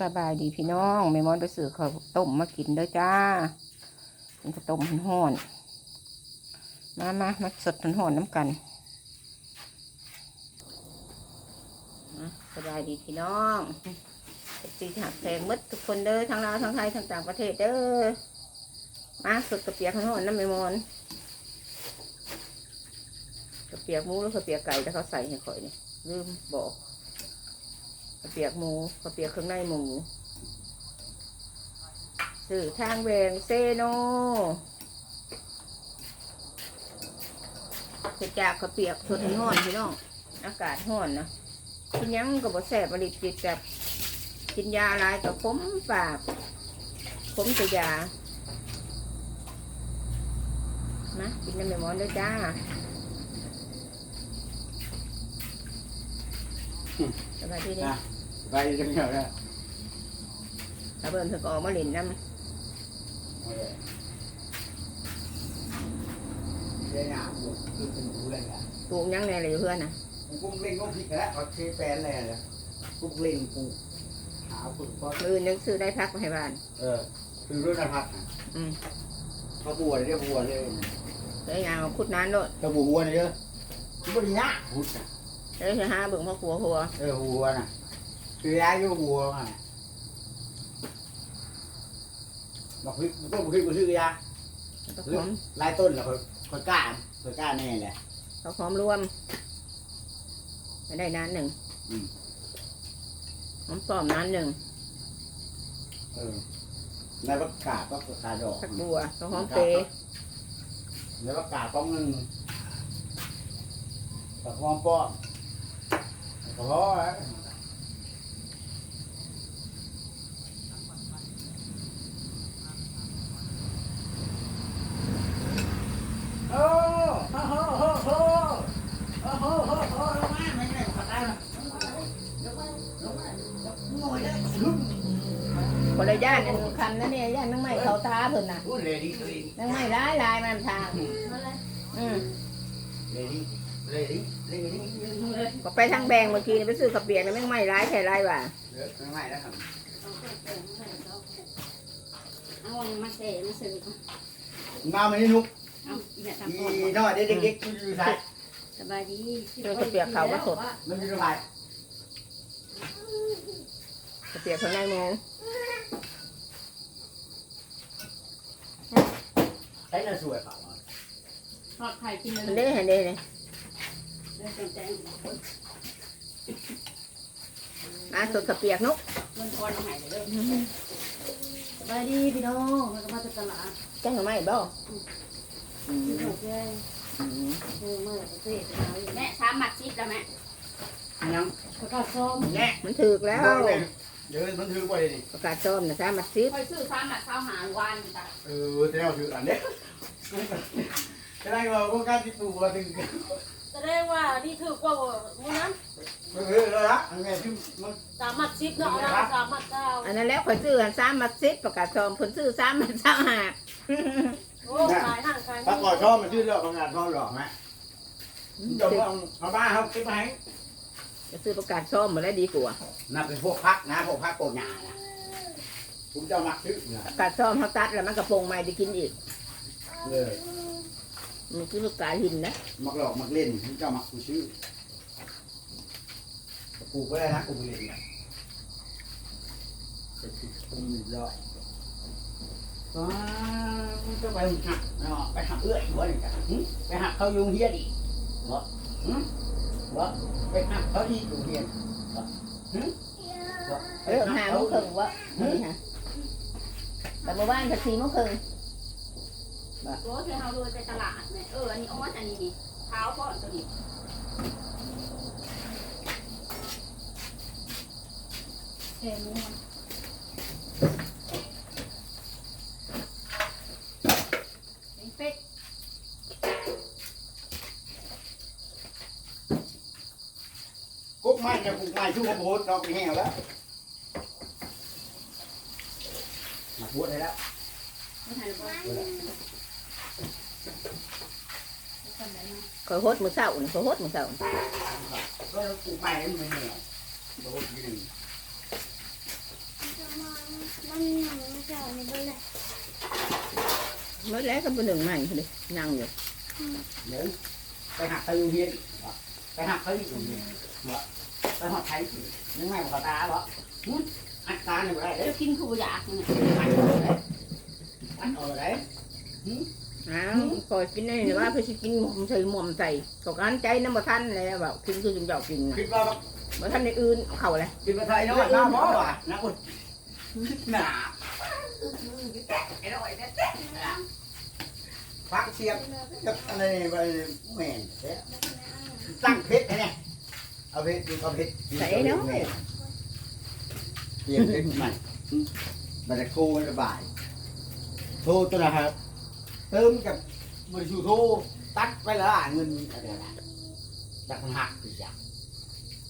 สบายดีพี่น้องแม่มอนไปซื้อข้าวต้มมากินเด้อจ้าเป็นข้าวต้มห่อนมามามาสดห่อนน้ำกันสบายดีพี่น้องตีหักแพงมดทุกคนเด้อทั้งลาวทั้งไทยทั้งต่างประเทศเด้อมาสดกระเปียกห่อนน้ำแม่มอนกระเปียกหมูแล้วกระเปียกไก่แล้วเขาใส่ให้ข่อยนี่ลืมบอก เปียกหมูกระเปียกเครื่องในหมูสื่อทางแหวงเซโนเกิดจากกระเปียกสดให้ห้อนพี่น้อง อากาศห้อนนะกินหยังกับบแสบอริจิตแบบกินยาอะไรกับผมปากผมจะยานะกินน้ำเมมอนด้วยจ้าสบายดีเด้นะ ไปจังเดียวนะถ้าเบิ่นเพิ่นก็ออกมาเล่นน้เดี๋ยวนะกูคือเป็นกูเลยนะำปลูกหยังแหน่เลยอยู่เพื่อนน่ะกูกุ้งเล่นกุ้งพริกแล้วเขาเทแปนเลยนะกุ้งเล่นกูหาฝึกพอมือนึกซื้อได้พักมาให้บ้าน เออคือรุ่นพัดอืมเขาบัวเรียกบัวเลยเลยยางเอาขุดน้ำโลดเขาบัวหัวนี่เยอะกูไม่ได้ยะหุดเลยจะหาเบิ่งพ่อครัวครัวเออหัวน่ะ คือยาอยู่หัวอะบอกพริกต้นพริกกูซื้อยาแล้วก็หอมลายต้นแล้วเขาเขากล้าเขากล้าแน่แหละเขาหอมรวมไม่ได้นานหนึ่งอืมหอมปลอมนานหนึ่งเออในประกาศก็ประกาศดอกผักบัวเขาหอมเปรย์ในประกาศต้องหนึ่งแต่ความป้อมก็พอแล้วโอ้โโอ้โหโอ้โหโหโอ้โหโอ้โหลงมาไม่ได้ขัดได้หรอกลงมาลงมาลงมาหน่อยลุ้นคนละย่านอันคำนั้นเนี่ยย่านนั่งไม้เขาตาเพิ่นน่ะอู้เลยดิเลยดินั่งไม้ร้ายลายมันทางอืมเลยดิเลยดิเลยดิก็ไปทางแบงเมื่อกี้นี่ไปซื้อข้าวเปียกนี่แม่งไม้ร้ายใช่ไรว่ะเลิกไม่ไหวแล้วครับเอาอันมาเสมาเสก่อนมาไม่ได้นุก เอาอย่าอีทำก่อนน้อยเด็กๆมันอยู่ไหนสบายดีซื้อข้าวเปียกเขาก็สด มันอยู่ไหนข้าวเปียกข้างในหมูใช้น่าสวยเปล่าทอดไข่กินมันเลได้ยเห็นได้เลยแล้วแต่แต่มาสดข้าวเปียกนุกเงินทอนหายเลยสบายดีพี่น้องมันก็มาจากตลาดแจ้งหน่อไม้บ่ โอเคเออเมื่อประเทศแม่สามหมัดซิปแล้วแม่ยังประกาศซ้มแง่มันถึกแล้วเดี๋ยวมันถือไปดิประกาศซ้มนะจ้ามาซิบคอยซื้อสามหมัดเช้าหางวานจ้ะเออแต่เราถืออันเนี้ยจะได้ว่าพวกการที่ตูว่าถึงแสดงว่านี่ถือกว่ามื้อนั้นเออแล้วละอันนี้ที่มันสามหมัดซิปเนาะเอาสามหมัดเก้าอันนั้นแล้วข่อยซื้ออันสามมาซิบประกาศซ้อมเพิ่นซื้อสามมาเช้าหา โอ้ขายห่างขายถ้าก่อชอบมันชื่อเรื่องของงานชอบหรอกไหมจะเอาเอาบ้าเขาคิดไหมจะซื้อประกาศซ้อมมาแล้วดีกว่านับเป็นพวกพักนะพวกพักโกงหยานะผมจะมักซื้อนะประกาศซ้อมเขาตัดแล้วมันกระโปรงใหม่ได้กินอีก เลยมันคือลูกกาหินนะมักหลอกมักเล่นผมจะมักกูซื้อกูก็ได้นะกูเล่นเนี่ยจะติดคุมร้อยว้า ก็ไปหักเนาะไปหักเอื้อยหัวนี่กันหึไปหักเขายุงเฮียดิเหรอหึเหรอไปหักเขาที่ยุงเฮียเหรอหึเหรอไปเริ่มหัหากโมเขางครึ่งวะนี่ฮะแต่เมื่อวานจะสี่โมงครึ่งโอ้เธอเอาเลยไปตลาดเออ อันนี้อ้อนอันนี้ดิเท้าพ่อตัวนี้เอ็มม่วง เป็ด กุ๊กไม้จะกุ๊กไม้ชู้ขบวนเราไปแห้วแล้วมาพูดได้แล้วไม่ทันบ่ข่อยโฮดมือเศร้านี่ข่อยโฮดมือเศร้าก็กุ๊กไม้มันไม่แห้วโดนทีหนึ่งมันยังไม่ใช่ในบ้านเลยเมื่อแล้วก็เป็นหนึ่งใหม่เลยนั่งอยู่เดี๋ยวไปหักเขาอยู่เฮียนบ่ไปหักเขาอยู่เฮียน บ่ไปหอดไทยยังไงบ่เขาตาบ่อัดตาหนึ่งไรเด้จะกินคืออยากเนี่อัดเอาเลยอ้าวคอยกินนี่ว่าเพื่อสิกินหม่อมใส่หม่อมใส่ตกอันใจน้ำบ่ทันแล้วแบบกินคือจุ่มเจ้ากินนะคิดว่าบ่ทันในอื่นเข้าเลยคิดว่าไทยเน้อยน้าบ่ว่ะนะคุณหนาฟังเสียงกับอะไรไปแม่นเด้ตั้งเพชรเนี่ย เอาเพชรดูเอาเพชรใส่เนาะเปลี่ยนเพชรใหม่มันจะโทรระบาย โทรตัวนะครับเติมกับบริษัทโทรตัดไปแล้วเงินอะไรนะจากหักอีกอย่าง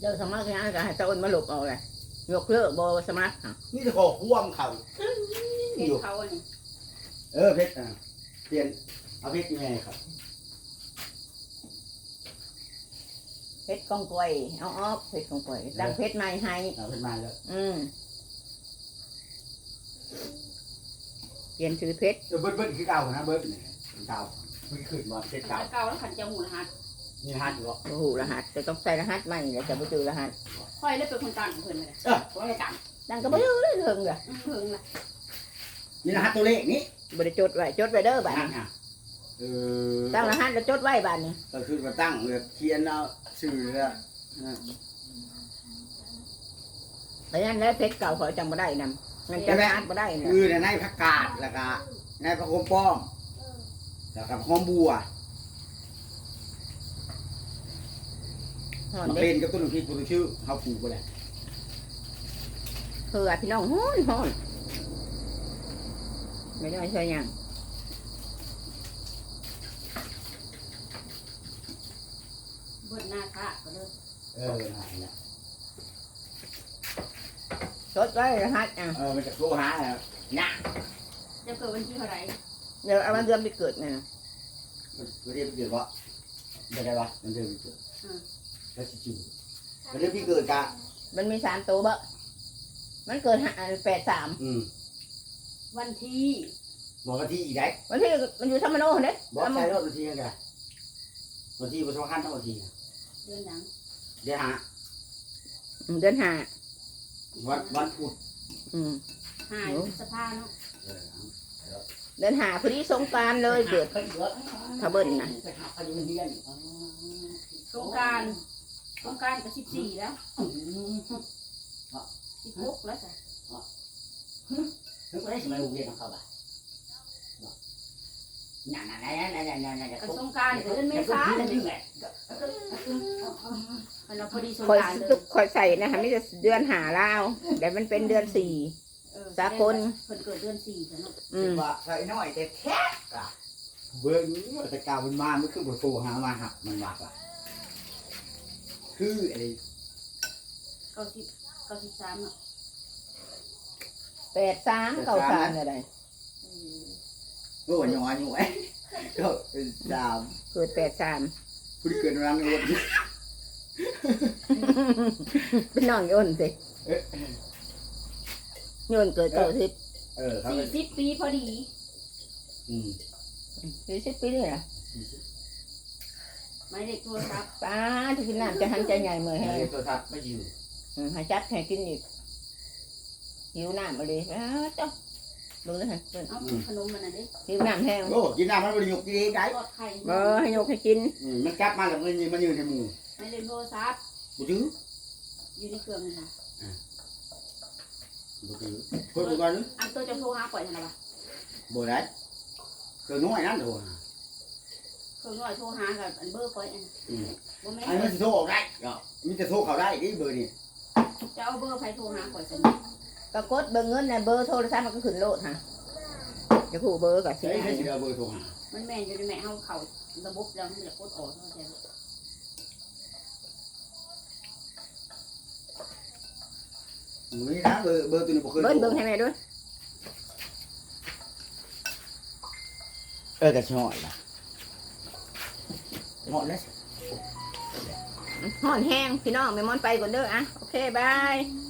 เลิกสมัครงานก็ให้ตาอ้นมาหลบเอาเลยยกเลิกบ่สมัครอะนี่จะขอห่วงเขาเห็นเขาเนี่ยเออเพชรอะเปลี่ยนเอาเพชรยังไงครับ เพชรกองกวยเอาออกเพชรกองกวยตั้งเพชรใหม่ให้เอาเพชรมาแล้วอืมเปลี่ยนชื่อเพชรเออเบิ้ลเบิ้ลคือเก่านะเบิ้ลเนี่ยเก่ามันขึ้นมาเพชรเก่าเก่าแล้วขันเจ้าหมูนะฮะนี่ฮัทอยู่หรอโอ้โหรหัสจะต้องใส่รหัสใหม่แล้วจะไปเจอรหัสค่อยเลยเป็นคนตั้งเพิ่นเลยเออว่าไงจังดังก็ไม่รู้เลยเถิงเลยเพิ่งละนี่รหัสตัวเลขนี้บริจดไว้จดไว้เด้อบ้านนั่นอะเออตั้งรหัสแล้วจดไว้บ้านนี้ก็คือมาตั้งเลยเขียนเอา ชื่อแล้วนะเพราะฉะนั้นแล้วเพชรเก่าเขาจำไม่ได้นำมันจำรหัสไม่ได้นะคือในผักกาดแล้วก็ในผักโขมป้อมแล้วก็หอมบัวหอนมาเด็เป็กนกับต้นพริกตัวชื่อเขาปลูกไปแหละเผื่อพี่น้องฮ้อนฮ้อนไม่ได้ใช่ยัง เบิดหน้าค่ะก็ เลยเออหายแล้วจดไว้รหัสอะเออมันจะโทรหาแล้วนะจะเกิดวันที่เท่าไหร่เดี๋ยวเอาวันเดือนไปเกิดเนี่ยนะมันเรียกเกิดวะเดี๋ยวได้วะมันเรียกเกิดแล้วชิจิมันเรียกพี่เกิดกะมันมีสามตัวบ่มันเกิดแปดสามอืมวันที่บอกกันที่อีกได้วันที่มันอยู่ธรรมโนเด้บอกใช้รถวันที่ยังไงวันที่ประชาคันทั้งวันที่นะเดือนหนัง เดี๋ยวหาอืมเดือนห้าวันวันอุดอืม หายสภาเนาะเออเดือนห้าพอดีสงกรารเลยเกิด ถ้าเบิ้ลน่ะไปหาเขาอยู่เฮียนสงการสงการก็สิบสี่แล้วอืมสิบหกแล้วจ้ะนึกว่าได้สมัยโรงเรียนของเขาบ่ะนั่นนั่นนั่นนั่นนั่นนั่นก็สงการเดือนเมษาเลยนี่แหละมัน เราพอดีสงคอยการเลยตุกคอยใส่นะคะไม่จะเดือนหาลาวแต่มันเป็นเดือนสี่ เออสากล เพิ่นเกิดเดือนสี่จ้ะเนาะอืม ว่าใส่น้อยแต่แท้กะเบิ่งว่าแต่กามันมามันคือบทโทรหามาหักมันว่าล่ะคือไอ้เก้าสิบเก้าสิบสามเนาะแปดสามเก้าสามอะไรเออเมื่อวันย้อนอยู่ไอ้ก็เป็นดาวเกิดแปดสามผู้ที่เกิดในรังเอ็ด เป็นน้องโยนสิโยนเกิดเก้าสิบเออครับสี่สิบปีพอดีอืมสี่สิบปีนี่เหรอหมายเลขโทรศัพท์ป้าที่กินน้ำจะหันใจใหญ่เมื่อยให้ให้โทรศัพท์ไม่อยู่อืมให้จัดให้กินอีกหิวน้ำมาเลยอ้าวเจ้าดูนะฮะเพิ่นเอาขนมมันน่ะดิหิวน้ำแห้งโอ้กินน้ำมันบริยกกินเองได้ทอดไข่เออให้ยกให้กินอืมมันกลับมาแล้วมันยืนมันยืนในหมู่ หมายเลขโทรศัพท์บุจื้ออยู่ในเครื่องนี่ค่ะบุจื้อเพิ่มก่อนนึงอันตัวจะโทรหาปล่อยทำไมวะบ่ได้คือน้อยนั่นโทรหาเครื่องน้อยโทรหากับอันเบอร์ปล่อยอันอืมบ่แม่อันนี้มันจะโทรออกได้เนาะมีแต่โทรเขาได้ที่เบอร์นี่จะเอาเบอร์ใครโทรหาปล่อยสิก็กดเบอร์เงินในะเบอร์โทรศัพท์มันก็ขึ้นโลดฮะจะคู่เบอร์กับสิใช้ใช้สิเอาเบอร์โทรหามันแม่นอยู่ในแม่เฮาเข้าระบบแล้วมันจะกดออกเท่าไหร่ มือนะเบอร์เบอร์ตัวนี้บ่เคยเบิ้ลเบิ้งให้แม่ด้วยเออกระชอยล่ะเหมาะแล้วห่อนแห้งพี่น้องไม่มอนไปก่อนเด้ออะโอเคบายบ